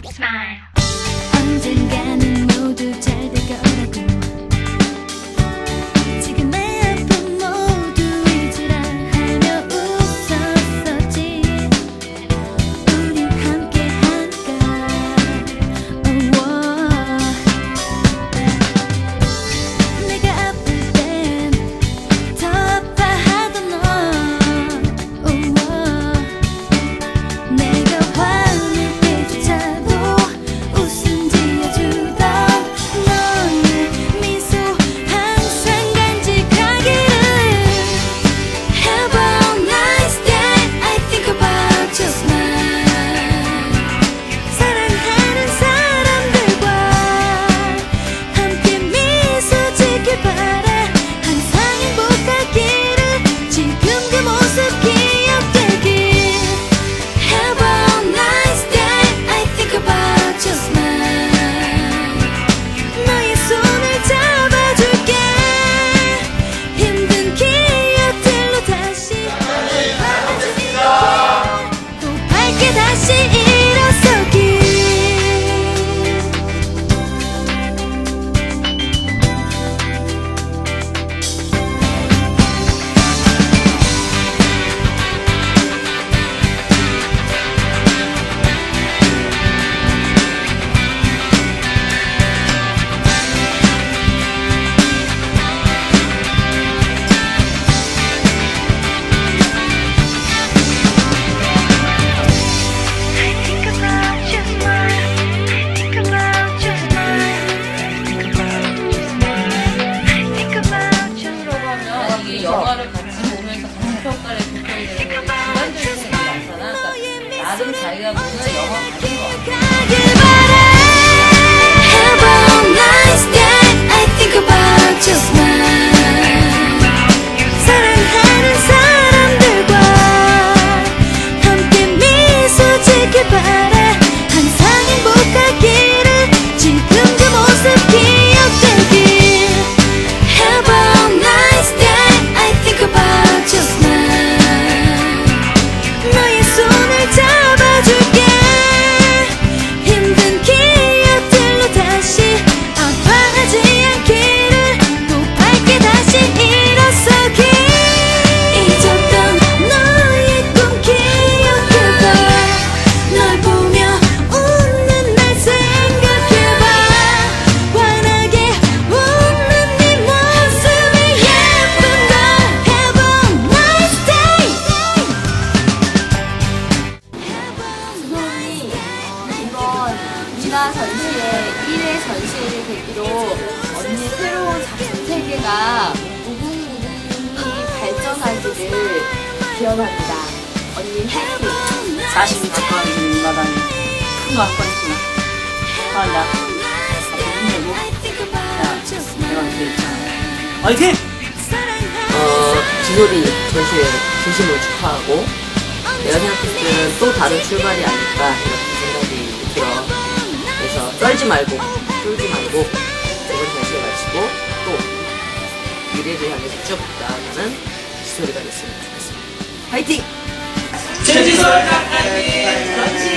smile. 언젠가는 모두 잘 될 거라고 그러니까 나 문화 전시회 1회 전시회를 계기로 언니 새로운 작품 세계가 무궁무궁히 발전하기를 기원합니다. 언니 화이팅! 42초까지 마당에 큰거 갖고 있구나. 하나, 힘내고. 자, 내가 뒤에 있잖아. 화이팅! 어, 진솔이 전시회 진심으로 축하하고 내가 생각했을 때는 또 다른 출발이 아닐까 이렇게 떨지 말고 쫄지 말고 그걸 다시 마치고 또 미래를 향해서 쭉 나아가는 소리가 됐으면 좋겠습니다. 파이팅! 제지솔 강사님!